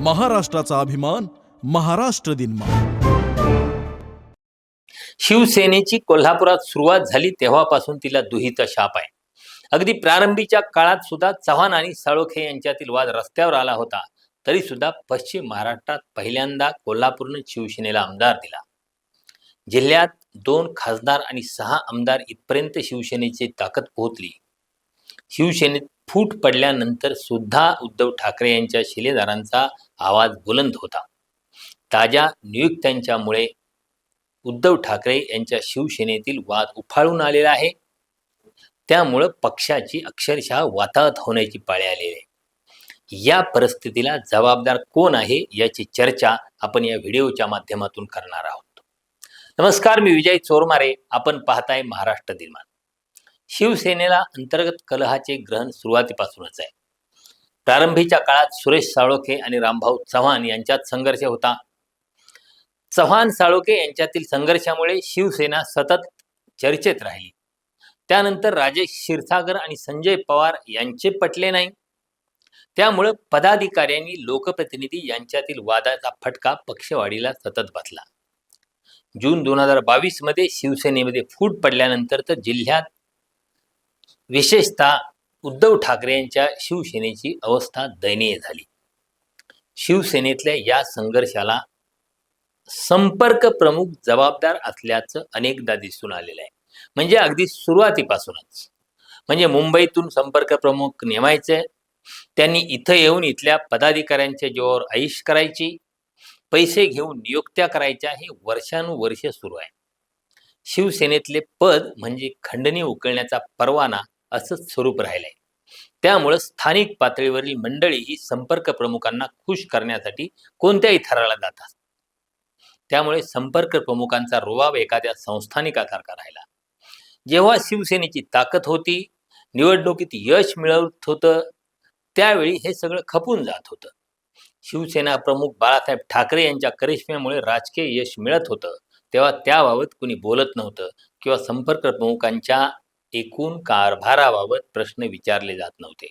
महाराष्ट्राचा अभिमान महाराष्ट्र दिन शिवसेनेची कोल्हापुरात सुरुवात झाली तेव्हापासून तिला दुहीचा शाप आहे. अगदी प्रारंभीच्या काळात सुद्धा चव्हाण आणि साळोखे यांच्यातील वाद रस्त्यावर आला होता तरी सुद्धा पश्चिम महाराष्ट्रात पहिल्यांदा कोल्हापूरनं शिवसेनेला आमदार दिला. जिल्ह्यात दोन खासदार आणि सहा आमदार इथपर्यंत शिवसेनेची ताकद पोहोचली. शिवसेनेत फूट पडल्यानंतर सुद्धा उद्धव ठाकरे यांच्या शिलेदारांचा आवाज बुलंद होता. ताज्या नियुक्त्यांच्यामुळे उद्धव ठाकरे यांच्या शिवसेनेतील वाद उफाळून आलेला आहे. त्यामुळं पक्षाची अक्षरशः वाताहत होण्याची पाळी आलेली आहे. या परिस्थितीला जबाबदार कोण आहे याची चर्चा आपण या व्हिडिओच्या माध्यमातून करणार आहोत. नमस्कार मी विजय चोरमारे. आपण पाहताय महाराष्ट्र दिनमान. शिवसेनेला अंतर्गत कलहाचे ग्रहण सुरुवातीपासूनच आहे. प्रारंभीच्या काळात सुरेश साळोखे आणि रामभाऊ चव्हाण यांच्यात संघर्ष होता. चव्हाण साळोखे यांच्यातील संघर्षामुळे शिवसेना सतत चर्चेत राहिली. त्यानंतर राजेश क्षीरसागर आणि संजय पवार यांचे पटले नाही. त्यामुळं पदाधिकाऱ्यांनी लोकप्रतिनिधी यांच्यातील वादाचा फटका पक्षवाढीला सतत बसला. जून दोन हजार बावीसमध्ये शिवसेनेमध्ये फूट पडल्यानंतर तर जिल्ह्यात विशेषतः उद्धव ठाकरे यांच्या शिवसेनेची अवस्था दयनीय झाली. शिवसेनेतल्या या संघर्षाला संपर्क प्रमुख जबाबदार असल्याचं अनेकदा दिसून आलेलं आहे. म्हणजे अगदी सुरुवातीपासूनच. म्हणजे मुंबईतून संपर्क प्रमुख नेमायचे त्यांनी इथं येऊन इथल्या पदाधिकाऱ्यांच्या जीवावर आईश करायची पैसे घेऊन नियुक्त्या करायच्या हे वर्षानुवर्ष सुरू आहे. शिवसेनेतले पद म्हणजे खंडणी उकळण्याचा परवाना असंच स्वरूप राहिलंय. त्यामुळं स्थानिक पातळीवरील मंडळी ही संपर्क प्रमुखांना खुश करण्यासाठी कोणत्याही थराला जातात त्यामुळे संपर्क प्रमुखांचा रुबाब एखाद्या संस्थानिकासारखा राहिला. जेव्हा शिवसेनेची ताकद होती निवडणुकीत यश मिळवत होतं त्यावेळी हे सगळं खपून जात होतं. शिवसेना प्रमुख बाळासाहेब ठाकरे यांच्या करिश्म्यामुळे राजकीय यश मिळत होतं तेव्हा त्याबाबत कुणी बोलत नव्हतं किंवा संपर्क प्रमुखांच्या एकूण कारभाराबाबत प्रश्न विचारले जात नव्हते.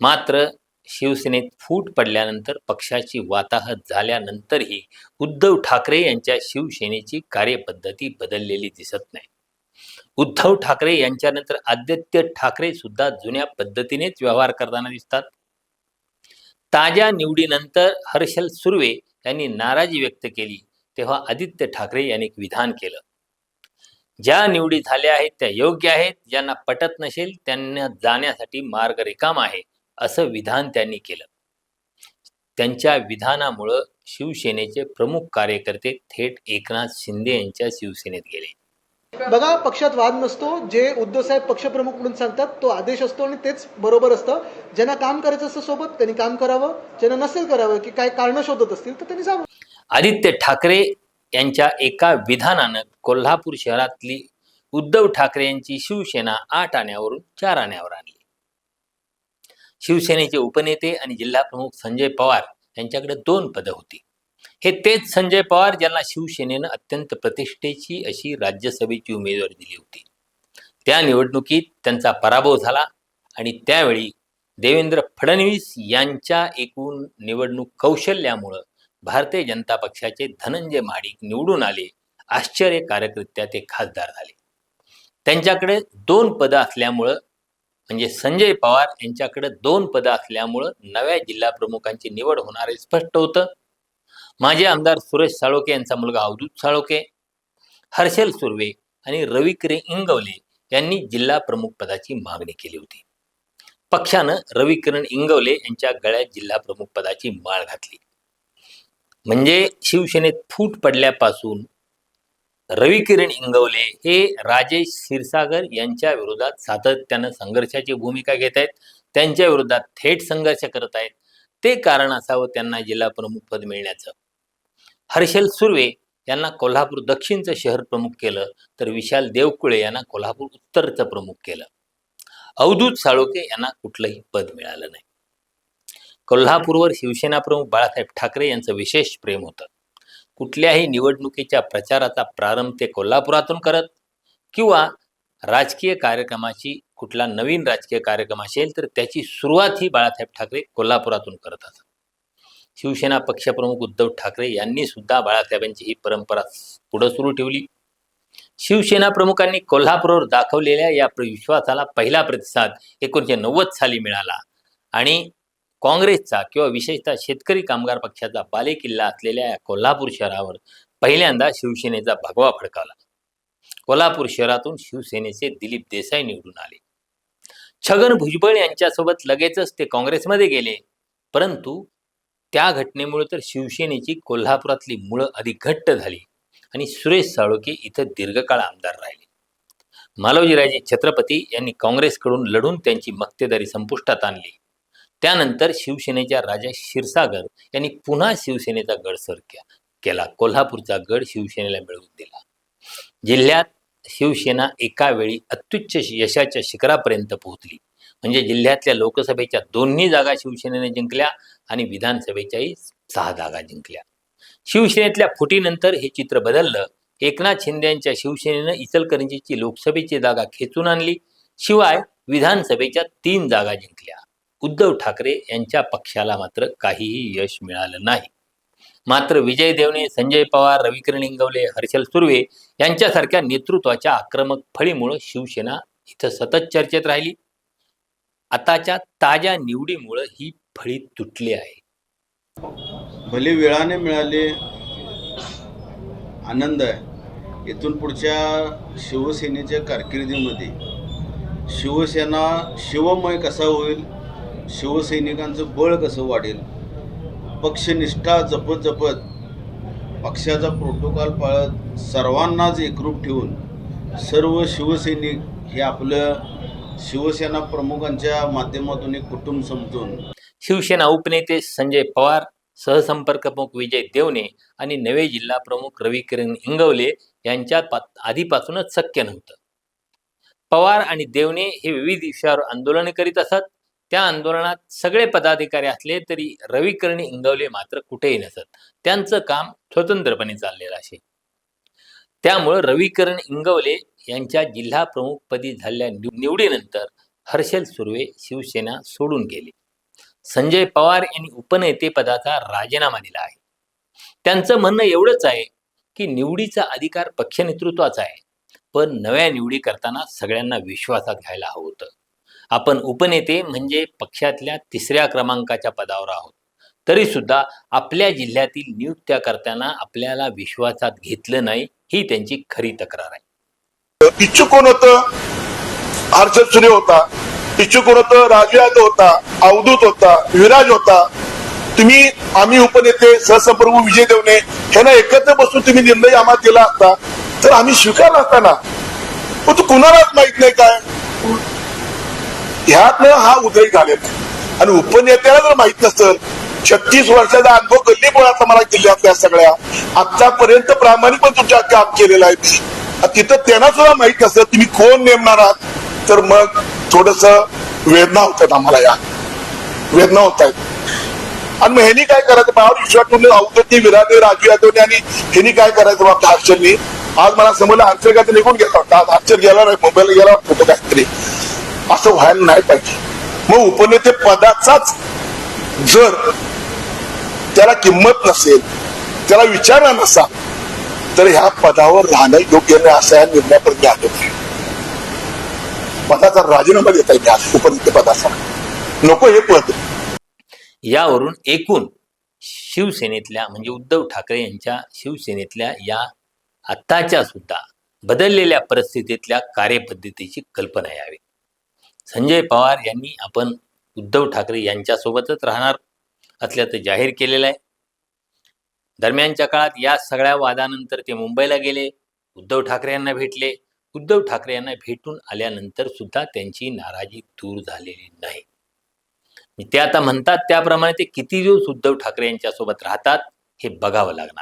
मात्र शिवसेनेत फूट पडल्यानंतर पक्षाची वाताहत झाल्यानंतरही उद्धव ठाकरे यांच्या शिवसेनेची कार्यपद्धती बदललेली दिसत नाही. उद्धव ठाकरे यांच्यानंतर आदित्य ठाकरे सुद्धा जुन्या पद्धतीनेच व्यवहार करताना दिसतात. ताज्या निवडीनंतर हर्षल सुर्वे यांनी नाराजी व्यक्त केली तेव्हा आदित्य ठाकरे यांनी एक विधान केलं. ज्या निवडी झाल्या आहेत त्या योग्य आहेत. ज्यांना पटत नसेल त्यांना जाण्यासाठी मार्ग रिकामा आहे असं विधान त्यांनी केलं. त्यांच्या विधानामुळं शिवसेनेचे प्रमुख कार्यकर्ते थेट एकनाथ शिंदे यांच्या शिवसेनेत गेले. बघा पक्षात वाद नसतो. जे उद्धव साहेब पक्षप्रमुख म्हणून सांगतात तो आदेश असतो आणि तेच बरोबर असतं. ज्यांना काम करायचं असतं सोबत त्यांनी काम करावं. ज्यांना नसेल करावं की काय कारण शोधत असतील तर त्यांनी जावं आदित्य ठाकरे यांच्या एका विधानानं कोल्हापूर शहरातली उद्धव ठाकरे यांची शिवसेना आठ आण्यावरून चार आण्यावर आणली. शिवसेनेचे उपनेते आणि जिल्हाप्रमुख संजय पवार यांच्याकडे दोन पदं होती. हे तेच संजय पवार ज्यांना शिवसेनेनं अत्यंत प्रतिष्ठेची अशी राज्यसभेची उमेदवारी दिली होती. त्या निवडणुकीत त्यांचा पराभव झाला आणि त्यावेळी देवेंद्र फडणवीस यांच्या एकूण निवडणूक कौशल्यामुळं भारतीय जनता पक्षाचे धनंजय माडिक निवडून आले. आश्चर्यकारकरित्या ते खासदार झाले. त्यांच्याकडे दोन पदं असल्यामुळं म्हणजे संजय पवार यांच्याकडे दोन पदं असल्यामुळं नव्या जिल्हा प्रमुखांची निवड होणार हे स्पष्ट होतं. माजी आमदार सुरेश साळोके यांचा मुलगा अवधूत साळोके हर्षल सुर्वे आणि रविकिरे इंगवले यांनी जिल्हा प्रमुख पदाची मागणी केली होती. पक्षानं रविकिरण इंगवले यांच्या गळ्यात जिल्हा प्रमुख पदाची माळ घातली. म्हणजे शिवसेनेत फूट पडल्यापासून रविकिरण इंगवले हे राजेश क्षीरसागर यांच्या विरोधात सातत्यानं संघर्षाची भूमिका घेत आहेत. त्यांच्या विरोधात थेट संघर्ष करत आहेत. ते कारण असावं त्यांना जिल्हा प्रमुख पद मिळण्याचं. हर्षल सुर्वे यांना कोल्हापूर दक्षिणचं शहर प्रमुख केलं तर विशाल देवकुळे यांना कोल्हापूर उत्तरचं प्रमुख केलं. अवधूत साळोके यांना कुठलंही पद मिळालं नाही. कोल्हापूरवर शिवसेनाप्रमुख बाळासाहेब ठाकरे यांचं विशेष प्रेम होतं. कुठल्याही निवडणुकीच्या प्रचाराचा प्रारंभ ते कोल्हापुरातून करत किंवा राजकीय कार्यक्रमाची कुठला नवीन राजकीय कार्यक्रम असेल तर त्याची सुरुवात ही बाळासाहेब ठाकरे कोल्हापुरातून करत असत. शिवसेना पक्षप्रमुख उद्धव ठाकरे यांनी सुद्धा बाळासाहेबांची ही परंपरा पुढे सुरू ठेवली. शिवसेना प्रमुखांनी कोल्हापूरवर दाखवलेल्या या विश्वासाला पहिला प्रतिसाद एकोणीसशे नव्वद साली मिळाला आणि काँग्रेसचा किंवा विशेषतः शेतकरी कामगार पक्षाचा बालेकिल्ला असलेल्या या कोल्हापूर शहरावर पहिल्यांदा शिवसेनेचा भगवा फडकावला. कोल्हापूर शहरातून शिवसेनेचे दिलीप देसाई निवडून आले. छगन भुजबळ यांच्यासोबत लगेचच ते काँग्रेसमध्ये गेले. परंतु त्या घटनेमुळे तर शिवसेनेची कोल्हापुरातली मुळं अधिक घट्ट झाली आणि सुरेश साळोके इथं दीर्घकाळ आमदार राहिले. मालवजीराजे छत्रपती यांनी काँग्रेसकडून लढून त्यांची मक्तेदारी संपुष्टात आणली. त्यानंतर शिवसेनेच्या राजा क्षीरसागर यांनी पुन्हा शिवसेनेचा गड सर केला. कोल्हापूरचा गड शिवसेनेला मिळवून दिला. जिल्ह्यात शिवसेना एका वेळी अत्युच्च यशाच्या शिखरापर्यंत पोहोचली. म्हणजे जिल्ह्यातल्या लोकसभेच्या दोन्ही जागा शिवसेनेने जिंकल्या आणि विधानसभेच्याही सहा जागा जिंकल्या. शिवसेनेतल्या फुटीनंतर हे चित्र बदललं. एकनाथ शिंदे यांच्या शिवसेनेनं इचलकरंजीची लोकसभेची जागा खेचून आणली. शिवाय विधानसभेच्या तीन जागा जिंकल्या. उद्धव ठाकरे यांच्या पक्षाला मात्र काहीही यश मिळालं नाही. मात्र विजय देवणे संजय पवार रविकिरण इंगवले हर्षल सुर्वे यांच्यासारख्या नेतृत्वाच्या आक्रमक फळीमुळे शिवसेना इथं सतत चर्चेत राहिली. आताच्या ताज्या निवडीमुळे ही फळी तुटली आहे. भले वेळाने मिळाले आनंद आहे. इथून पुढच्या शिवसेनेच्या कारकिर्दीमध्ये शिवसेना शिवमय कसा होईल शिवसैनिकांचं बळ कसं वाढेल? पक्षनिष्ठा जपत जपत पक्षाचा प्रोटोकॉल पाळत सर्वांनाच एकरूप ठेवून सर्व शिवसैनिक हे आपलं शिवसेना प्रमुखांच्या माध्यमातून एक कुटुंब समजून शिवसेना उपनेते संजय पवार सहसंपर्क प्रमुख विजय देवणे आणि नवे जिल्हा प्रमुख रविकिरण इंगवले यांच्यात आधीपासूनच शक्य नव्हतं. पवार आणि देवणे हे विविध विषयावर आंदोलन करीत असत. त्या आंदोलनात सगळे पदाधिकारी असले तरी रविकर्णी इंगवले मात्र कुठेही नसत. त्यांचं काम स्वतंत्रपणे चाललेलं असे त्यामुळं रविकरण इंगवले यांच्या जिल्हा प्रमुखपदी झालेल्या निव- निवडीनंतर हर्षल सुर्वे शिवसेना सोडून गेले. संजय पवार यांनी उपनेते पदाचा राजीनामा दिला आहे. त्यांचं म्हणणं एवढंच आहे की निवडीचा अधिकार पक्ष नेतृत्वाचा आहे. पण नव्या निवडी करताना सगळ्यांना विश्वासात घ्यायला हवं होतं. आपण उपनेते म्हणजे पक्षातल्या तिसऱ्या क्रमांकाच्या पदावर आहोत. तरी सुद्धा आपल्या जिल्ह्यातील नियुक्त्या करताना आपल्याला विश्वासात घेतलं नाही ही त्यांची खरी तक्रार आहे. इच्छुक कोण होतं हर्षद सुरे होता. इच्छुक कोण होतं राजू यादव होता अवधूत होता विराज होता. तुम्ही आम्ही उपनेते सहसप्रभू विजय देवणे ह्यांना एकत्र बसून तुम्ही निर्णय आम्हाला दिला असता तर आम्ही स्वीकारला असता ना? तू कुणालाच माहीत नाही काय? ह्यातनं हा उद्रेक झालेला आणि उपनेत्याला जर माहीत नसतं छत्तीस वर्षाचा अनुभव गल्लीपोळाचा मला जिल्ह्यातल्या सगळ्या. आतापर्यंत प्रामाणिकपणे तुमच्या काम केलेलं आहे तिथं त्यांना सुद्धा माहीत नसतं तुम्ही कोण नेमणार आहात? तर मग थोडस वेदना होतात आम्हाला या. वेदना होत आहेत. आणि मग ह्यांनी काय करायचं? बाबा विश्वास ठेवून विराने राजू यादवने आणि ह्यांनी काय करायचं? बाबा हर्षलनी आज मला समजलं हर्षल काय निघून गेला होता. आज हर्षल गेला नाही मुंबईला गेला होता काहीतरी. असं व्हायला नाही पाहिजे. मग उपनेते पदाचाच जर त्याला किंमत नसेल त्याला विचारला नसा तर ह्या पदावर राहणं योग्य नाही असा या निर्णयापर्यंत आलो पदाचा राजीनामा देता येईल उपनेते पदाचा. नको हे पद. यावरून एकूण शिवसेनेतल्या म्हणजे उद्धव ठाकरे यांच्या शिवसेनेतल्या या आत्ताच्या सुद्धा बदललेल्या परिस्थितीतल्या कार्यपद्धतीची कल्पना यावी. संजय पवार यांनी आपण उद्धव ठाकरे यांच्यासोबतच राहणार असल्याचं जाहीर केलेलं आहे. दरम्यानच्या काळात या सगळ्या वादानंतर ते मुंबईला गेले उद्धव ठाकरे यांना भेटले. उद्धव ठाकरे यांना भेटून आल्यानंतर सुद्धा त्यांची नाराजी दूर झालेली नाही. ते आता म्हणतात त्याप्रमाणे ते किती दिवस उद्धव ठाकरे यांच्यासोबत राहतात हे बघावं लागणार.